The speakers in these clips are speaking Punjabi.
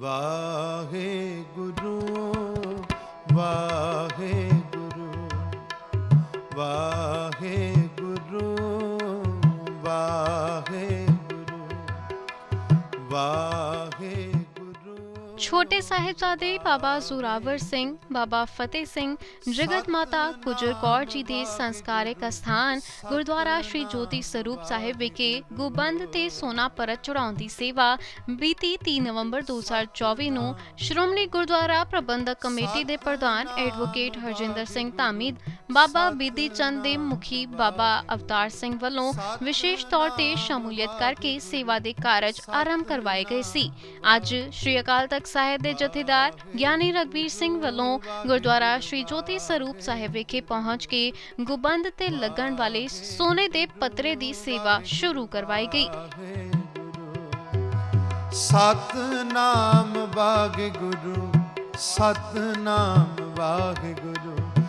ਵਾਹਿਗੁਰੂ ਵਾਹਿਗੁਰੂ ਛੋਟੇ ਸਾਹਿਬਜ਼ਾਦੇ ਬਾਬਾ ਜ਼ੋਰਾਵਰ ਸਿੰਘ, ਬਾਬਾ ਫਤਿਹ ਸਿੰਘ, ਜਗਤ ਮਾਤਾ ਗੁਜਰ ਕੌਰ ਜੀ ਦੇ ਸੰਸਕਾਰਿਕ ਅਸਥਾਨ ਗੁਰਦੁਆਰਾ ਸ਼੍ਰੀ ਜੋਤੀ ਸਰੂਪ ਸਾਹਿਬ ਵਿਖੇ ਗੁਬੰਦ ਤੇ ਸੋਨਾ ਪਰਤ ਚੜਾਉਣ ਦੀ ਸੇਵਾ ਬੀਤੀ 3 ਨਵੰਬਰ 2024 ਨੂੰ ਸ਼੍ਰੋਮਣੀ ਗੁਰਦੁਆਰਾ ਪ੍ਰਬੰਧਕ ਕਮੇਟੀ ਦੇ ਪ੍ਰਧਾਨ ਐਡਵੋਕੇਟ ਹਰਜਿੰਦਰ ਸਿੰਘ ਧਾਮੀ ਬਾਬਾ ਬੀਦੀ ਚੰਦ ਦੇ ਮੁਖੀ ਬਾਬਾ ਅਵਤਾਰ ਸਿੰਘ ਵੱਲੋਂ ਵਿਸ਼ੇਸ਼ ਤੌਰ ਤੇ ਸ਼ਮੂਲੀਅਤ ਕਰਕੇ ਸੇਵਾ ਦੇ ਕਾਰਜ ਆਰੰਭ ਕਰਵਾਏ ਗਏ ਸੀ। ਅੱਜ ਸ਼੍ਰੀ ਅਕਾਲ ਤਖਤ ਸਾਹਿਬ ਦੇ ਜਥੇਦਾਰ ਗਿਆਨੀ ਰਗਵੀਰ ਸਿੰਘ ਵੱਲੋਂ ਗੁਰਦੁਆਰਾ ਸ਼੍ਰੀ ਜੋਤੀ ਸਰੂਪ ਸਾਹਿਬ ਵਿਖੇ ਪਹੁੰਚ ਕੇ ਗੁਬੰਦ ਤੇ ਲੱਗਣ ਵਾਲੇ ਸੋਨੇ ਦੇ ਪਤਰੇ ਦੀ ਸੇਵਾ ਸ਼ੁਰੂ ਕਰਵਾਈ ਗਈ। ਸਤਨਾਮ ਵਾਹਿਗੁਰੂ ਸਤਨਾਮ ਵਾਹਿਗੁਰੂ।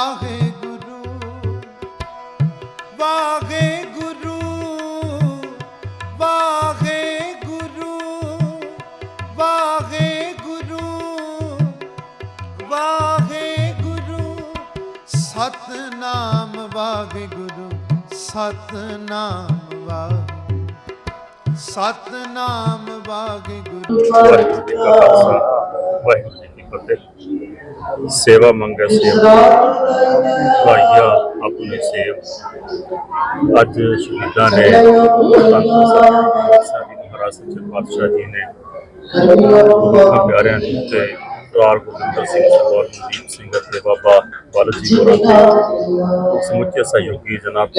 ਵਾਹਿਗੁਰੂ ਵਾਹਿਗੁਰੂ ਵਾਹਿਗੁਰੂ ਵਾਹਿਗੁਰੂ ਵਾਹਿਗੁਰੂ। ਸਤਨਾਮ ਵਾਹਿਗੁਰੂ ਸਤਨਾਮ ਵਾਹਿਗੁਰੂ ਸਤਨਾਮ ਵਾਹਿਗੁਰੂ। ਵਾਹਿਗੁਰੂ ਜੀ ਕਾ ਖਾਲਸਾ, ਵਾਹਿਗੁਰੂ ਜੀ ਕੀ ਫਤਿਹ। ਸੇਵਾ ਮੰਗੈ ਸੇਵਾ। ਭਾਈਆ ਆਪਣੀ ਸੇਵ ਅੱਜ ਸ਼ਹੀਦਾਂ ਨੇ ਸਾਡੀ ਮਹਾਰਾਜ ਸੱਚੇ ਪਾਤਸ਼ਾਹ ਜੀ ਨੇ ਗੁਰੂ ਦੇ ਪਿਆਰਿਆਂ ਦੇ ਉੱਤੇ ਰਾਰ ਗੋਬਿੰਦਰ ਸਿੰਘ ਸਰਦਾਰ ਮਨਦੀਪ ਸਿੰਘ ਅਤੇ ਬਾਬਾ ਬਲ ਜੀ ਹੋਰਾਂ ਦੇ ਸਮੁੱਚੇ ਸਹਿਯੋਗੀ ਜਨਾਬ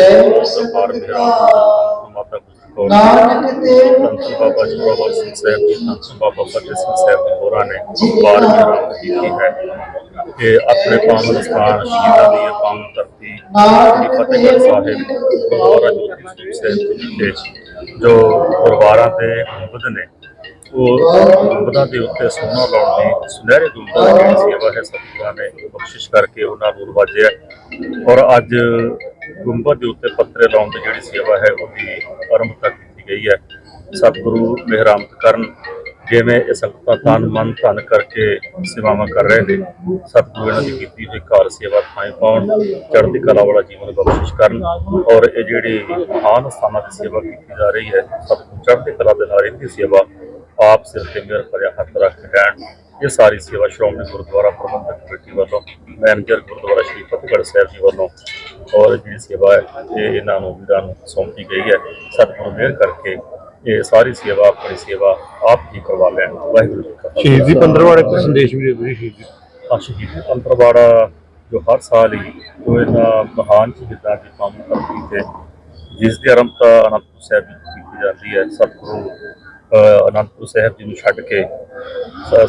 ਸਰਦਾਰ ਮੇਰਾ ਮਾਤਾ ਗੁਜਰ ਕੌਰ ਧੰਨ ਬਾਬਾ ਜੋਰਾਵਰ ਸਿੰਘ ਸਾਹਿਬ ਜੀ ਧੰਨ ਬਾਬਾ ਫਤਿਹ ਸਿੰਘ ਸਾਹਿਬ ਜੀ ਹੋਰਾਂ ਨੇ ਬਾਰ ਬਾਰ ਕੀਤੀ ਹੈ ਕਿ ਆਪਣੇ ਪਾਵਨ ਸਥਾਨ ਸ਼ਹੀਦਾਂ ਦੀ ਪਾਵਨ ਧਰਤੀ ਸ੍ਰੀ ਫਤਿਹਗੜ੍ਹ ਸਾਹਿਬ ਗੁਰਦੁਆਰਾ ਜੋਤੀ ਸਾਹਿਬ ਜੀ ਜੋ ਪਰਿਵਾਰਾਂ ਦੇ ਗੁੰਬਦ ਨੇ, ਉਹ ਗੁੰਬਦਾਂ ਦੇ ਉੱਤੇ ਸੋਨਾ ਲਾਉਣ ਦੀ ਸੁਨਹਿਰੇ ਗੁੰਬਦਾਂ ਦੀ ਜਿਹੜੀ ਸੇਵਾ ਹੈ, ਸਤਿਗੁਰਾਂ ਨੇ ਬਖਸ਼ਿਸ਼ ਕਰਕੇ ਉਹਨਾਂ ਨੂੰ ਰਵਾਜਿਆ ਔਰ ਅੱਜ ਗੁੰਬਦ ਦੇ ਉੱਤੇ ਪੱਤਰੇ ਲਾਉਣ ਦੀ ਜਿਹੜੀ ਸੇਵਾ ਹੈ, ਉਹਦੀ ਆਰੰਭਤਾ ਕੀਤੀ ਗਈ ਹੈ। ਸਤਿਗੁਰੂ ਮਿਹਰਾਮਤ ਕਰਨ। ਜਿਵੇਂ ਇਹ ਸੰਗਤਾਂ ਤਨ ਮਨ ਧਨ ਕਰਕੇ ਸੇਵਾਵਾਂ ਕਰ ਰਹੇ ਨੇ। ਸਤਿਗੁਰੂ ਇਹਨਾਂ ਦੀ ਕੀਤੀ ਹੋਈ ਕਾਰ ਸੇਵਾ ਥਾਂ ਪਾਉਣ, ਚੜ੍ਹਦੀ ਕਲਾ ਵਾਲਾ ਜੀਵਨ ਬਖਸ਼ਿਸ਼ ਕਰਨ ਔਰ ਇਹ ਜਿਹੜੀ ਮਹਾਨ ਸਥਾਨਾਂ ਦੀ ਸੇਵਾ ਕੀਤੀ ਜਾ ਰਹੀ ਹੈ, ਸਤਿਗੁਰੂ ਚੜ੍ਹਦੀ ਕਲਾ ਦੇ ਨਾਲ ਇਹਦੀ ਸੇਵਾ ਆਪ ਸਿਰ ਤੇ ਮੇਰ ਭਰਿਆ ਹੱਥ ਰੱਖ ਲੈਣ ਇਹ ਸਾਰੀ ਸੇਵਾ ਸ਼੍ਰੋਮਣੀ ਗੁਰਦੁਆਰਾ ਪ੍ਰਬੰਧਕ ਕਮੇਟੀ ਵੱਲੋਂ, ਮੈਨੇਜਰ ਗੁਰਦੁਆਰਾ ਸ਼੍ਰੀ ਫਤਿਹਗੜ੍ਹ ਸਾਹਿਬ ਜੀ ਵੱਲੋਂ ਔਰ ਜਿਹੜੀ ਸੇਵਾ ਹੈ, ਇਹ ਇਹਨਾਂ ਨੂੰ ਵੀਰਾਂ ਨੂੰ ਸੌਂਪੀ ਗਈ ਹੈ। ਸਤਿਗੁਰੂ ਮਿਹਰ ਕਰਕੇ ਇਹ ਸਾਰੀ ਸੇਵਾ ਆਪਣੀ ਸੇਵਾ ਆਪ ਹੀ ਕਰਵਾ ਲੈਣ। ਵਾਹਿਗੁਰੂ ਜੀ ਕਾ ਖਾਲਸਾ। ਸ਼ਹੀਦੀ ਪੰਦਰਵਾੜੇ ਤੇ ਸੰਦੇਸ਼ ਵੀ ਦੇ ਤੁਸੀਂ ਸ਼ਹੀਦੀ ਆ ਸ਼ਹੀਦੀ ਅੰਤਰਵਾੜਾ ਜੋ ਹਰ ਸਾਲ ਹੀ ਜੋ ਇਹਨਾਂ ਮਹਾਨ ਸ਼ਹੀਦਾਂ ਦੀ ਪਾਵਨ ਧਰਤੀ ਤੇ ਜਿਸ ਦੀ ਆਰੰਭਤਾ ਅਨੰਦਪੁਰ ਸਾਹਿਬ ਵਿੱਚ ਕੀਤੀ ਜਾਂਦੀ ਹੈ ਸਤਿਗੁਰੂ ਅਨੰਦਪੁਰ ਸਾਹਿਬ ਜੀ ਨੂੰ ਛੱਡ ਕੇ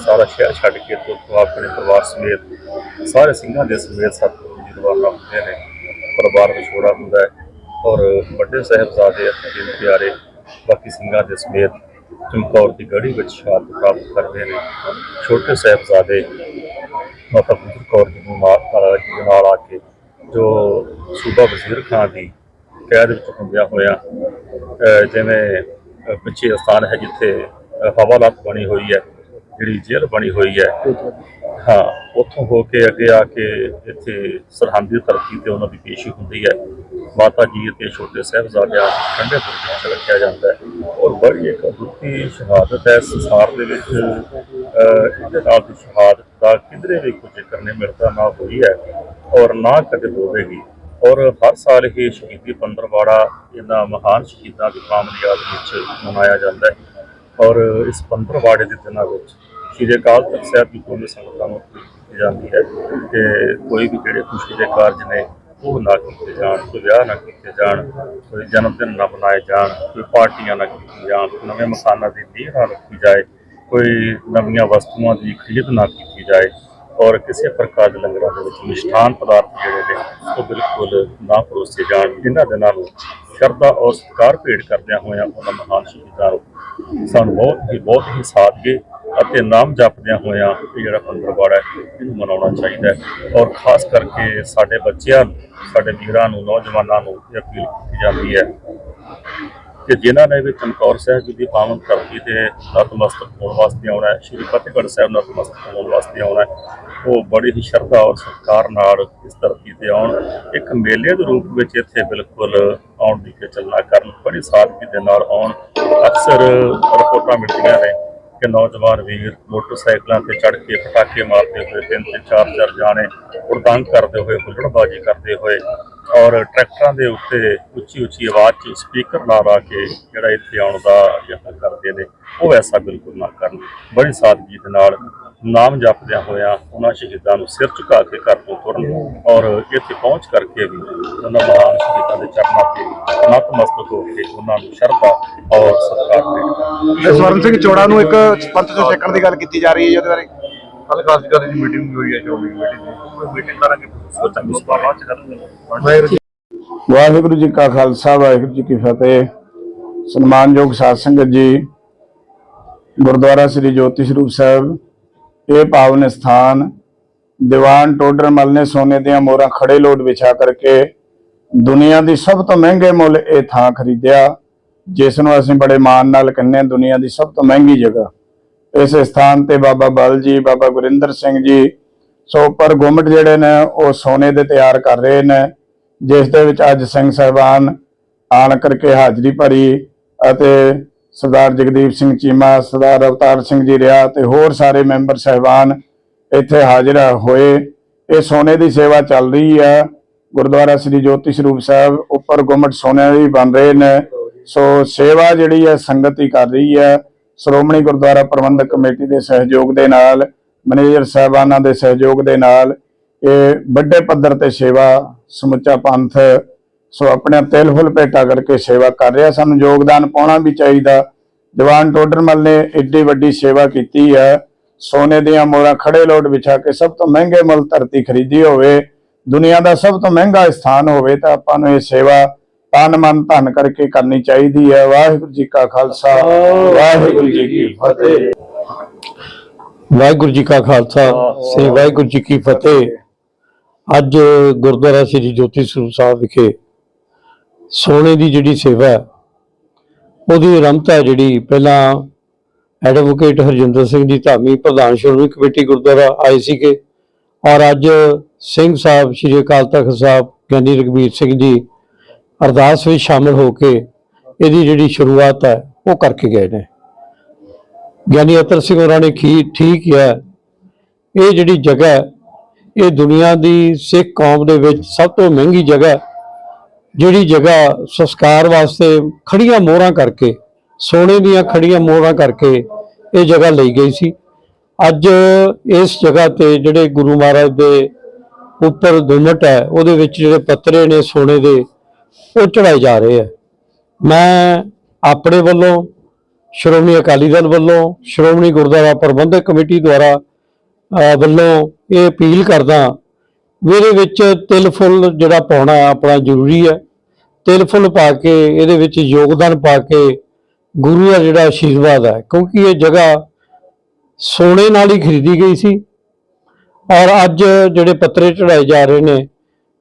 ਸਾਰਾ ਸ਼ਹਿਰ ਛੱਡ ਕੇ ਤੋਂ ਆਪਣੇ ਪਰਿਵਾਰ ਸਮੇਤ ਸਾਰੇ ਸਿੰਘਾਂ ਦੇ ਸਮੇਤ ਸਤਿਗੁਰੂ ਜੀ ਰਵਾਨਾ ਹੁੰਦੇ ਨੇ। ਪਰਿਵਾਰ ਵਿਛੋੜਾ ਹੁੰਦਾ ਹੈ ਔਰ ਵੱਡੇ ਸਾਹਿਬਜ਼ਾਦੇ ਅਤੇ ਪਿਆਰੇ ਬਾਕੀ ਸਿੰਘਾਂ ਦੇ ਸਮੇਤ ਚਮਕੌਰ ਦੀ ਗੜੀ ਵਿੱਚ ਸ਼ਹਾਦਤ ਪ੍ਰਾਪਤ ਕਰਦੇ ਨੇ। ਛੋਟੇ ਸਾਹਿਬਜ਼ਾਦੇ ਮਾਤਾ ਗੁਜਰ ਕੌਰ ਜੀ ਨੂੰ ਮਾਰ ਜੀ ਦੇ ਨਾਲ ਆ ਕੇ ਜੋ ਸੂਬਾ ਵਜ਼ੀਰ ਖਾਨ ਦੀ ਕੈਦ ਵਿੱਚ ਹੁੰਦਿਆ ਹੋਇਆ ਜਿਵੇਂ ਪਿੱਛੇ ਸਥਾਨ ਹੈ ਜਿੱਥੇ, ਅਹ ਹਵਾਲਾਤ ਬਣੀ ਹੋਈ ਹੈ। ਜਿਹੜੀ ਜੇਲ੍ਹ ਬਣੀ ਹੋਈ ਹੈ। ਹਾਂ ਉੱਥੋਂ ਹੋ ਕੇ ਅੱਗੇ ਆ ਕੇ ਇੱਥੇ ਸਰਹੰਦ ਧਰਤੀ ਤੇ ਉਹਨਾਂ ਦੀ ਪੇਸ਼ੀ ਹੁੰਦੀ ਹੈ। ਮਾਤਾ ਜੀ ਅਤੇ ਛੋਟੇ ਸਾਹਿਬਜ਼ਾਦਿਆਂ ਨੂੰ ਠੰਡੇ ਬੁਰਜ ਵਿੱਚ ਰੱਖਿਆ ਜਾਂਦਾ ਹੈ। ਔਰ ਬੜੀ ਇੱਕ ਅਦੁੱਤੀ ਸ਼ਹਾਦਤ ਹੈ। ਸੰਸਾਰ ਦੇ ਵਿੱਚ ਇਹਦੇ ਨਾਲ ਦੀ ਸ਼ਹਾਦਤ ਦਾ ਕਿਧਰੇ ਵੀ ਕੋਈ ਜ਼ਿਕਰ ਨਹੀਂ ਮਿਲਦਾ ਨਾ ਹੋਈ ਹੈ ਔਰ ਨਾ ਕਦੇ ਹੋਵੇਗੀ। ਔਰ ਹਰ ਸਾਲ ਇਹ ਸ਼ਹੀਦੀ ਪੰਦਰਵਾੜਾ ਇਹਨਾਂ ਮਹਾਨ ਸ਼ਹੀਦਾਂ ਦੀ ਕਾਮਯਾਬੀ ਯਾਦ ਵਿੱਚ ਮਨਾਇਆ ਜਾਂਦਾ ਹੈ। ਔਰ ਇਸ ਪੰਦਰਵਾੜੇ ਦੇ ਦਿਨਾਂ ਵਿੱਚ ਸ਼੍ਰੀ ਅਕਾਲ ਤਖਤ ਸਾਹਿਬ ਦੀ ਦੋਨੇ ਸੰਗਤਾਂ ਨੂੰ ਕੀਤੀ ਜਾਂਦੀ ਹੈ ਕਿ ਕੋਈ ਵੀ ਜਿਹੜੇ ਖੁਸ਼ੀ ਦੇ ਕਾਰਜ ਨੇ, ਉਹ ਨਾ ਕੀਤੇ ਜਾਣ, ਕੋਈ ਵਿਆਹ ਨਾ ਕੀਤੇ ਜਾਣ, ਕੋਈ ਜਨਮ ਦਿਨ ਨਾ ਮਨਾਏ ਜਾਣ, ਕੋਈ ਪਾਰਟੀਆਂ ਨਾ ਕੀਤੀਆਂ ਜਾਣ ਨਵੇਂ ਮਕਾਨਾਂ ਦੀ ਨੀਂਹ ਨਾ ਰੱਖੀ ਜਾਏ, ਕੋਈ ਨਵੀਆਂ ਵਸਤੂਆਂ ਦੀ ਖਰੀਦ ਨਾ ਕੀਤੀ ਜਾਏ ਔਰ ਕਿਸੇ ਪ੍ਰਕਾਰ ਦੇ ਲੰਗਰਾਂ ਦੇ ਵਿੱਚ ਮਿਸ਼ਠਾਨ ਪਦਾਰਥ ਜਿਹੜੇ ਨੇ, ਉਹ ਬਿਲਕੁਲ ਨਾ ਪਰੋਸੇ ਜਾਣ ਇਹਨਾਂ ਦੇ ਨਾਲ ਸ਼ਰਧਾ ਔਰ ਸਤਿਕਾਰ ਭੇਟ ਕਰਦਿਆਂ ਹੋਇਆਂ ਉਹਨਾਂ ਮਹਾਨ ਸ਼ਹੀਦਾਂ ਨੂੰ ਸਾਨੂੰ ਬਹੁਤ ਹੀ ਬਹੁਤ ਹੀ ਸਾਦਗੀ ਅਤੇ ਨਾਮ ਜਪਦਿਆਂ ਹੋਇਆਂ ਇਹ ਜਿਹੜਾ ਪੰਦਰਵਾੜਾ ਹੈ, ਇਹਨੂੰ ਮਨਾਉਣਾ ਚਾਹੀਦਾ ਔਰ ਖਾਸ ਕਰਕੇ ਸਾਡੇ ਬੱਚਿਆਂ ਨੂੰ, ਸਾਡੇ ਵੀਰਾਂ ਨੂੰ, ਨੌਜਵਾਨਾਂ ਨੂੰ ਇਹ ਅਪੀਲ ਕੀਤੀ ਜਾਂਦੀ ਹੈ ਕਿ ਜਿਨ੍ਹਾਂ ਨੇ ਵੀ ਚਮਕੌਰ ਸਾਹਿਬ ਜੀ ਦੀ ਪਾਵਨ ਧਰਤੀ ਤੇ ਨਤਮਸਤਕ ਹੋਣ ਵਾਸਤੇ ਆਉਣਾ ਹੈ, ਸ਼੍ਰੀ ਫਤਿਹਗੜ੍ਹ ਸਾਹਿਬ ਨਤਮਸਤਕ ਹੋਣ ਵਾਸਤੇ ਆਉਣਾ ਉਹ ਬੜੀ ਹੀ ਸ਼ਰਧਾ ਔਰ ਸਤਿਕਾਰ ਨਾਲ ਇਸ ਧਰਤੀ ਤੇ ਆਉਣ। ਇੱਕ ਮੇਲੇ ਦੇ ਰੂਪ ਵਿੱਚ ਇੱਥੇ ਬਿਲਕੁਲ ਆਉਣ ਦੀ ਕੇ ਚੱਲਣਾ ਕਰਨ, ਬੜੀ ਸਾਦਗੀ ਦੇ ਨਾਲ ਆਉਣ। ਅਕਸਰ ਰਿਪੋਰਟਾਂ ਮਿਲਦੀਆਂ ਨੇ ਕਿ ਨੌਜਵਾਨ ਵੀਰ ਮੋਟਰਸਾਈਕਲਾਂ ਤੇ ਚੜ੍ਹ ਕੇ ਪਟਾਕੇ ਮਾਰਦੇ ਹੋਏ ਤਿੰਨ ਤਿੰਨ ਚਾਰ ਚਾਰ ਜਾਣੇ ਉਡਾਂਗ ਕਰਦੇ ਹੋਏ ਹੁੱਲੜਬਾਜ਼ੀ ਕਰਦੇ ਹੋਏ ਔਰ ਟਰੈਕਟਰਾਂ ਦੇ ਉੱਤੇ ਉੱਚੀ ਉੱਚੀ ਆਵਾਜ਼ 'ਚ ਸਪੀਕਰ ਲਾ ਲਾ ਕੇ ਜਿਹੜਾ ਇੱਥੇ ਆਉਣ ਦਾ ਯਤਨ ਕਰਦੇ ਨੇ, ਉਹ ਐਸਾ ਬਿਲਕੁਲ ਨਾ ਕਰਨ। ਬੜੀ ਸਾਦਗੀ ਦੇ ਨਾਲ ਨਾਮ ਜਪਦਿਆਂ ਹੋਇਆਂ ਉਹਨਾਂ ਸ਼ਹੀਦਾਂ ਨੂੰ ਸਿਰ ਝੁਕਾ ਕੇ ਘਰ ਤੋਂ ਤੁਰਨ ਔਰ ਇੱਥੇ ਪਹੁੰਚ ਕਰਕੇ ਵੀ ਉਹਨਾਂ ਮਹਾਨ ਸ਼ਹੀਦਾਂ ਦੇ ਚਰਨਾਂ ਤੇ ਨਤਮਸਤਕ ਹੋ ਕੇ ਉਹਨਾਂ ਨੂੰ ਸ਼ਰਧਾ ਔਰ ਸਤਿਕਾਰ ਦੇਣ। ਸਵਰਨ ਸਿੰਘ ਚੋੜਾ ਨੂੰ ਇੱਕ ਪੰਥ ਤੋਂ ਛੇਕਣ ਦੀ ਗੱਲ ਕੀਤੀ ਜਾ ਰਹੀ ਹੈ ਉਹਦੇ ਬਾਰੇ। ਕੱਲ ਖਾਸ ਕਰ ਦੀ ਮੀਟਿੰਗ ਹੋਈ ਹੈ ਜੋ ਵੀ ਮੀਟਿੰਗ ਮੀਟਿੰਗ ਕਰਾਂਗੇ। ਸੋਚਾਂਗੇ ਉਸ ਬਾਅਦ ਚ ਕਰਾਂਗੇ। ਵਾਹਿਗੁਰੂ ਜੀ ਕਾ ਖਾਲਸਾ ਵਾਹਿਗੁਰੂ ਜੀ ਕੀ ਫਤਿਹ। ਸਨਮਾਨਯੋਗ ਸਾਧ ਸੰਗਤ ਜੀ ਗੁਰਦੁਆਰਾ ਸ੍ਰੀ ਜੋਤੀ ਸਰੂਪ ਸਾਹਿਬ ਇਹ ਪਾਵਨ ਸਥਾਨ ਦੀਵਾਨ ਟੋਡਰਮਲ ਨੇ ਸੋਨੇ ਦੀਆਂ ਮੋਹਰਾਂ ਖੜੇ ਲੋਟ ਵਿਛਾ ਕਰਕੇ ਦੁਨੀਆ ਦੀ ਸਭ ਤੋਂ ਮਹਿੰਗੇ ਮੁੱਲ ਇਹ ਥਾਂ ਖਰੀਦਿਆ, ਜਿਸ ਨੂੰ ਅਸੀਂ ਬੜੇ ਮਾਣ ਨਾਲ ਕਹਿੰਦੇ ਹਾਂ, ਦੁਨੀਆ ਦੀ ਸਭ ਤੋਂ ਮਹਿੰਗੀ ਜਗ੍ਹਾ। ਇਸ ਸਥਾਨ ਤੇ ਬਾਬਾ ਬਲ ਜੀ, ਬਾਬਾ ਗੁਰਿੰਦਰ ਸਿੰਘ ਜੀ, ਸੋ ਉੱਪਰ ਗੁੰਮਟ ਜਿਹੜੇ ਨੇ, ਉਹ ਸੋਨੇ ਦੇ ਤਿਆਰ ਕਰ ਰਹੇ ਨੇ, ਜਿਸ ਦੇ ਵਿੱਚ ਅੱਜ ਸਿੰਘ ਸਾਹਿਬਾਨ ਆਣ ਕਰਕੇ ਹਾਜ਼ਰੀ ਭਰੀ ਅਤੇ ਸਰਦਾਰ ਜਗਦੀਪ ਸਿੰਘ ਚੀਮਾ, ਸਰਦਾਰ ਅਵਤਾਰ ਸਿੰਘ ਜੀ ਰਿਆ ਤੇ ਹੋਰ ਸਾਰੇ ਮੈਂਬਰ ਸਾਹਿਬਾਨ ਇੱਥੇ ਹਾਜ਼ਰ ਹੋਏ। ਇਹ ਸੋਨੇ ਦੀ ਸੇਵਾ ਚੱਲ ਰਹੀ ਹੈ ਗੁਰਦੁਆਰਾ ਸ੍ਰੀ ਜੋਤੀ ਸਰੂਪ ਸਾਹਿਬ ਉੱਪਰ ਗੁੰਮਟ ਸੋਨੇ ਦੀ ਬਣ ਰਹੇ ਨੇ। ਸੋ ਸੇਵਾ ਜਿਹੜੀ ਹੈ ਸੰਗਤ ਹੀ ਕਰ ਰਹੀ ਹੈ ਸ਼੍ਰੋਮਣੀ ਗੁਰਦੁਆਰਾ ਪ੍ਰਬੰਧਕ ਕਮੇਟੀ ਦੇ ਸਹਿਯੋਗ ਦੇ ਨਾਲ, ਮੈਨੇਜਰ ਸਾਹਿਬਾਨਾਂ ਦੇ ਸਹਿਯੋਗ ਦੇ ਨਾਲ ਇਹ ਵੱਡੇ ਪੱਧਰ ਤੇ ਸੇਵਾ ਸਮੁੱਚਾ ਪੰਥ ਸੋ ਆਪਣਾ ਤਿਲ ਫੁੱਲ ਭੇਟਾ ਕਰਕੇ ਸੇਵਾ ਕਰ ਰਿਹਾ। ਸਾਨੂੰ ਯੋਗਦਾਨ ਪਾਉਣਾ ਵੀ ਚਾਹੀਦਾ। ਦੀਵਾਨ ਟੋਡਰਮਲ ਨੇ ਏਡੀ ਵੱਡੀ ਸੇਵਾ ਕੀਤੀ ਹੈ। ਸੋਨੇ ਦੀਆਂ ਮੋਹਰਾਂ ਖੜੇ ਲੋਟ ਵਿਛਾ ਕੇ ਸਭ ਤੋਂ ਮਹਿੰਗੇ ਮੁੱਲ ਧਰਤੀ ਖਰੀਦੀ ਹੋਵੇ। ਦੁਨੀਆ ਦਾ ਸਭ ਤੋਂ ਮਹਿੰਗਾ ਸਥਾਨ ਹੋਵੇ ਤਾਂ ਆਪਾਂ ਨੂੰ ਇਹ ਸੇਵਾ ਤਨ ਮਨ ਧਨ ਕਰਕੇ ਕਰਨੀ ਚਾਹੀਦੀ ਹੈ। ਵਾਹਿਗੁਰੂ ਜੀ ਕਾ ਖਾਲਸਾ। ਵਾਹਿਗੁਰੂ ਜੀ ਕੀ ਫਤਿਹ। ਵਾਹਿਗੁਰੂ ਜੀ ਕਾ ਖਾਲਸਾ। ਸ੍ਰੀ ਵਾਹਿਗੁਰੂ ਜੀ ਕੀ ਫਤਿਹ। ਅੱਜ ਗੁਰਦੁਆਰਾ ਸ੍ਰੀ ਜੋਤੀ ਸਰੂਪ ਸਾਹਿਬ ਵਿਖੇ ਸੋਨੇ ਦੀ ਜਿਹੜੀ ਸੇਵਾ ਹੈ, ਉਹਦੀ ਆਰੰਭਤਾ ਜਿਹੜੀ ਪਹਿਲਾਂ ਐਡਵੋਕੇਟ ਹਰਜਿੰਦਰ ਸਿੰਘ ਜੀ ਧਾਮੀ ਪ੍ਰਧਾਨ ਸ਼੍ਰੋਮਣੀ ਕਮੇਟੀ ਗੁਰਦੁਆਰਾ ਆਏ ਸੀਗੇ। ਔਰ ਅੱਜ ਸਿੰਘ ਸਾਹਿਬ, ਸ੍ਰੀ ਅਕਾਲ ਤਖਤ ਸਾਹਿਬ, ਗਿਆਨੀ ਰਗਵੀਰ ਸਿੰਘ ਜੀ ਅਰਦਾਸ ਵਿੱਚ ਸ਼ਾਮਲ ਹੋ ਕੇ ਇਹਦੀ ਜਿਹੜੀ ਸ਼ੁਰੂਆਤ ਹੈ, ਉਹ ਕਰਕੇ ਗਏ ਨੇ। ਗਿਆਨੀ ਅਤਰ ਸਿੰਘ ਹੋਰਾਂ ਨੇ ਕੀ ਠੀਕ ਹੈ ਇਹ ਜਿਹੜੀ ਜਗ੍ਹਾ ਇਹ ਦੁਨੀਆ ਦੀ ਸਿੱਖ ਕੌਮ ਦੇ ਵਿੱਚ ਸਭ ਤੋਂ ਮਹਿੰਗੀ ਜਗ੍ਹਾ ਜਿਹੜੀ ਜਗ੍ਹਾ ਸੰਸਕਾਰ ਵਾਸਤੇ ਖੜੀਆਂ ਮੋਹਰਾਂ ਕਰਕੇ, ਸੋਨੇ ਦੀਆਂ ਖੜੀਆਂ ਮੋਹਰਾਂ ਕਰਕੇ ਇਹ ਜਗ੍ਹਾ ਲਈ ਗਈ ਸੀ। ਅੱਜ ਇਸ ਜਗ੍ਹਾ ਤੇ ਜਿਹੜੇ ਗੁਰੂ ਮਹਾਰਾਜ ਦੇ ਉੱਪਰ ਦੁਮਟ ਹੈ, ਉਹਦੇ ਵਿੱਚ ਜਿਹੜੇ ਪੱਤਰੇ ਨੇ ਸੋਨੇ ਦੇ, ਉਹ ਚੜਾਏ ਜਾ ਰਹੇ ਆ ਮੈਂ ਆਪਣੇ ਵੱਲੋਂ, ਸ਼੍ਰੋਮਣੀ ਅਕਾਲੀ ਦਲ ਵੱਲੋਂ, ਸ਼੍ਰੋਮਣੀ ਗੁਰਦੁਆਰਾ ਪ੍ਰਬੰਧਕ ਕਮੇਟੀ ਦੁਆਰਾ ਵੱਲੋਂ ਇਹ ਅਪੀਲ ਕਰਦਾ ਇਹਦੇ ਵਿੱਚ ਤਿਲ ਫੁੱਲ ਜਿਹੜਾ ਪਾਉਣਾ ਆਪਣਾ ਜ਼ਰੂਰੀ ਹੈ। ਤਿਲ ਫੁੱਲ ਪਾ ਕੇ ਇਹਦੇ ਵਿੱਚ ਯੋਗਦਾਨ ਪਾ ਕੇ ਗੁਰੂ ਦਾ ਜਿਹੜਾ ਆਸ਼ੀਰਵਾਦ ਹੈ, ਕਿਉਂਕਿ ਇਹ ਜਗ੍ਹਾ ਸੋਨੇ ਨਾਲ ਹੀ ਖਰੀਦੀ ਗਈ ਸੀ ਔਰ ਅੱਜ ਜਿਹੜੇ ਪੱਤਰੇ ਚੜਾਏ ਜਾ ਰਹੇ ਨੇ,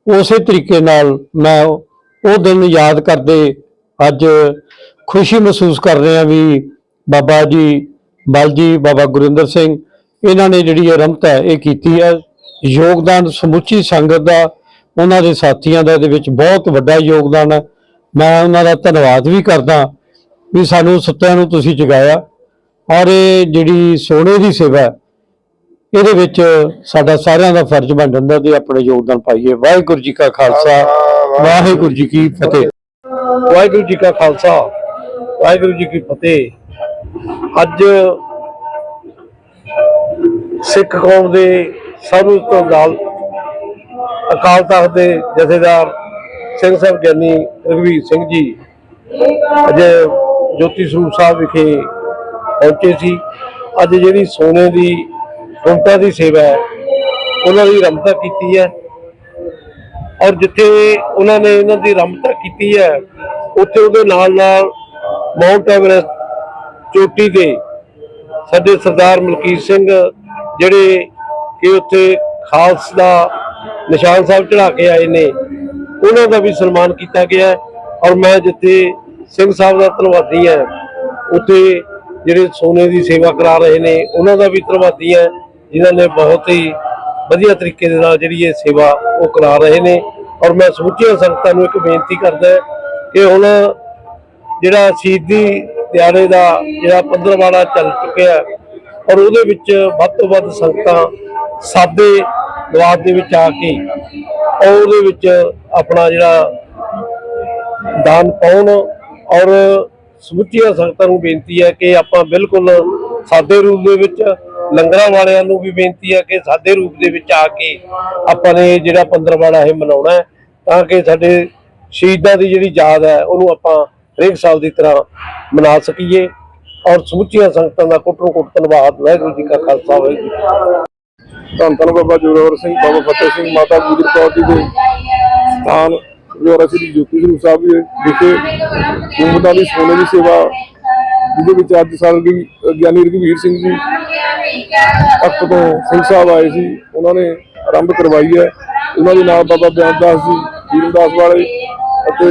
ਉਸੇ ਤਰੀਕੇ ਨਾਲ ਮੈਂ ਉਹ ਦਿਨ ਯਾਦ ਕਰਦੇ ਅੱਜ ਖੁਸ਼ੀ ਮਹਿਸੂਸ ਕਰ ਰਹੇ ਹਾਂ ਵੀ ਬਾਬਾ ਜੀ ਬਲ ਜੀ ਬਾਬਾ ਗੁਰਿੰਦਰ ਸਿੰਘ, ਇਹਨਾਂ ਨੇ ਜਿਹੜੀ ਇਹ ਰਮਤ ਹੈ, ਇਹ ਕੀਤੀ ਹੈ। ਯੋਗਦਾਨ ਸਮੁੱਚੀ ਸੰਗਤ ਦਾ, ਉਹਨਾਂ ਦੇ ਸਾਥੀਆਂ ਦਾ ਇਹਦੇ ਵਿੱਚ ਬਹੁਤ ਵੱਡਾ ਯੋਗਦਾਨ ਹੈ। ਮੈਂ ਉਹਨਾਂ ਦਾ ਧੰਨਵਾਦ ਵੀ ਕਰਦਾ ਵੀ ਸਾਨੂੰ ਸੁੱਤਿਆਂ ਨੂੰ ਤੁਸੀਂ ਜਗਾਇਆ ਔਰ ਇਹ ਜਿਹੜੀ ਸੋਨੇ ਦੀ ਸੇਵਾ ਇਹਦੇ ਵਿੱਚ ਸਾਡਾ ਸਾਰਿਆਂ ਦਾ ਫਰਜ਼ ਬਣ ਜਾਂਦਾ ਤੇ ਆਪਣੇ ਯੋਗਦਾਨ ਪਾਈਏ। ਵਾਹਿਗੁਰੂ ਜੀ ਕਾ ਖਾਲਸਾ, ਵਾਹਿਗੁਰੂ ਜੀ ਕੀ ਫਤਿਹ। ਵਾਹਿਗੁਰੂ ਜੀ ਕਾ ਖਾਲਸਾ, ਵਾਹਿਗੁਰੂ ਜੀ ਕੀ ਫਤਿਹ। ਅੱਜ ਸਿੱਖ ਕੌਮ ਦੇ ਸਰਵਉੱਚ ਤੋਂ ਅਕਾਲ ਅਕਾਲ ਤਖਤ ਦੇ ਜਥੇਦਾਰ ਸਿੰਘ ਸਾਹਿਬ ਗਿਆਨੀ ਰਘਵੀਰ ਸਿੰਘ ਜੀ ਅੱਜ ਜੋਤੀ ਸਰੂਪ ਸਾਹਿਬ ਵਿਖੇ ਪਹੁੰਚੇ ਸੀ। ਅੱਜ ਜਿਹੜੀ ਸੋਨੇ ਦੀ ਗੁੰਟਾ ਦੀ ਸੇਵਾ ਹੈ, ਉਹਨਾਂ ਦੀ ਰਮਤਾ ਕੀਤੀ ਹੈ। ਔਰ ਜਿੱਥੇ ਉਹਨਾਂ ਨੇ ਇਹਨਾਂ ਦੀ ਰਮਤਾ ਕੀਤੀ ਹੈ, ਉੱਥੇ ਉਹਦੇ ਨਾਲ ਨਾਲ ਮਾਊਂਟ ਐਵਰੈਸਟ ਚੋਟੀ ਤੇ ਸਾਡੇ ਸਰਦਾਰ ਮਲਕੀਤ ਸਿੰਘ ਜਿਹੜੇ ਕਿ ਉੱਥੇ ਖਾਲਸ ਦਾ ਨਿਸ਼ਾਨ ਸਾਹਿਬ ਚੜਾ ਕੇ ਆਏ ਨੇ। ਉਹਨਾਂ ਦਾ ਵੀ ਸਨਮਾਨ ਕੀਤਾ ਗਿਆ ਔਰ ਮੈਂ ਜਿੱਥੇ ਸਿੰਘ ਸਾਹਿਬ ਦਾ ਧੰਨਵਾਦੀ ਹਾਂ, ਉੱਥੇ ਜਿਹੜੇ ਸੋਨੇ ਦੀ ਸੇਵਾ ਕਰਾ ਰਹੇ ਨੇ, ਉਹਨਾਂ ਦਾ ਵੀ ਧੰਨਵਾਦੀ ਹਾਂ, ਜਿਨ੍ਹਾਂ ਨੇ ਬਹੁਤ ਹੀ ਵਧੀਆ ਤਰੀਕੇ ਦੇ ਨਾਲ ਜਿਹੜੀ ਇਹ ਸੇਵਾ ਉਹ ਕਰਾ ਰਹੇ ਨੇ। ਔਰ ਮੈਂ ਸਮੁੱਚੀਆਂ ਸੰਗਤਾਂ ਨੂੰ ਇੱਕ ਬੇਨਤੀ ਕਰਦਾ ਕਿ ਹੁਣ ਜਿਹੜਾ ਸ਼ਹੀਦੀ ਦਿਹਾੜੇ ਦਾ ਜਿਹੜਾ ਪੰਦਰਵਾੜਾ ਚੱਲ ਚੁੱਕਿਆ ਔਰ ਉਹਦੇ ਵਿੱਚ ਵੱਧ ਤੋਂ ਵੱਧ ਸੰਗਤਾਂ ਸਾਦੇ ਦਵਾਰ ਦੇ ਵਿੱਚ ਆ ਕੇ ਉਹਦੇ ਵਿੱਚ ਆਪਣਾ ਜਿਹੜਾ ਦਾਨ ਪਾਉਣ ਔਰ ਸਮੁੱਚੀਆਂ ਸੰਗਤਾਂ ਨੂੰ ਬੇਨਤੀ ਹੈ ਕਿ ਆਪਾਂ ਬਿਲਕੁਲ ਸਾਦੇ ਰੂਪ ਦੇ ਵਿੱਚ, ਲੰਗਰਾਂ ਵਾਲਿਆਂ ਨੂੰ ਵੀ ਬੇਨਤੀ ਹੈ ਕਿ ਸਾਦੇ ਰੂਪ ਦੇ ਵਿੱਚ ਆ ਕੇ ਆਪਾਂ ਨੇ ਜਿਹੜਾ ਪੰਦਰਵਾੜਾ ਇਹ ਮਨਾਉਣਾ ਹੈ, ਤਾਂ ਕਿ ਸਾਡੇ ਸ਼ਹੀਦਾਂ ਦੀ ਜਿਹੜੀ ਯਾਦ ਹੈ, ਉਹਨੂੰ ਆਪਾਂ ਹਰੇਕ ਸਾਲ ਦੀ ਤਰ੍ਹਾਂ ਮਨਾ ਸਕੀਏ ਔਰ ਸਮੁੱਚੀਆਂ ਸੰਗਤਾਂ ਦਾ ਕੁੱਟੋ ਕੁੱਟ ਧੰਨਵਾਦ, ਵਾਹਿਗੁਰੂ ਜੀ ਕਾ ਖਾਲਸਾ, ਵਾਹਿਗੁਰੂ ਧੰਨ ਧੰਨ ਬਾਬਾ ਜੋਰਾਵਰ ਸਿੰਘ, ਬਾਬਾ ਫਤਿਹ ਸਿੰਘ, ਮਾਤਾ ਗੁਜਰ ਕੌਰ ਜੀ ਦੇ ਸਥਾਨ, ਗੁਰਦੁਆਰਾ ਸ੍ਰੀ ਜੋਤੀ ਸਰੂਪ ਸਾਹਿਬ ਜੀ ਵਿਖੇ ਗੁੰਮਤਾਂ ਦੀ ਸੋਨੇ ਦੀ ਸੇਵਾ, ਜਿਹਦੇ ਵਿੱਚ ਅੱਜ ਸਾਡੀ ਗਿਆਨੀ ਰਘਵੀਰ ਸਿੰਘ ਜੀ ਤਖਤ ਤੋਂ ਸਿੰਘ ਸਾਹਿਬ ਆਏ ਸੀ, ਉਹਨਾਂ ਨੇ ਆਰੰਭ ਕਰਵਾਈ ਹੈ। ਉਹਨਾਂ ਦੇ ਨਾਲ ਬਾਬਾ ਬਿਆਨਦਾਸ ਜੀ ਜੀਰਨਦਾਸ ਵਾਲੇ ਅਤੇ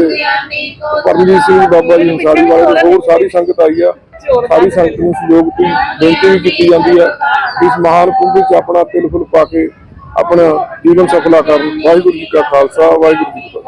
ਪਰਮਜੀਤ ਸਿੰਘ ਬਾਬਾ ਜੀ ਹੰਸਾਰੀ ਵਾਲੇ ਤੇ ਹੋਰ ਸਾਰੀ ਸੰਗਤ ਆਈ ਆ। ਸਾਰੀ ਸੰਗਤ ਨੂੰ ਸਹਿਯੋਗ ਦੀ ਬੇਨਤੀ ਵੀ ਕੀਤੀ ਜਾਂਦੀ ਹੈ ਇਸ ਮਹਾਨ ਕੁੰਭ ਵਿੱਚ ਆਪਣਾ ਤਿਲ ਫੁੱਲ ਪਾ ਕੇ ਆਪਣਾ ਜੀਵਨ ਸਫਲਾ ਕਰਨ। ਵਾਹਿਗੁਰੂ ਜੀ ਕਾ ਖਾਲਸਾ, ਵਾਹਿਗੁਰੂ ਜੀ ਕੀ ਫਤਿਹ।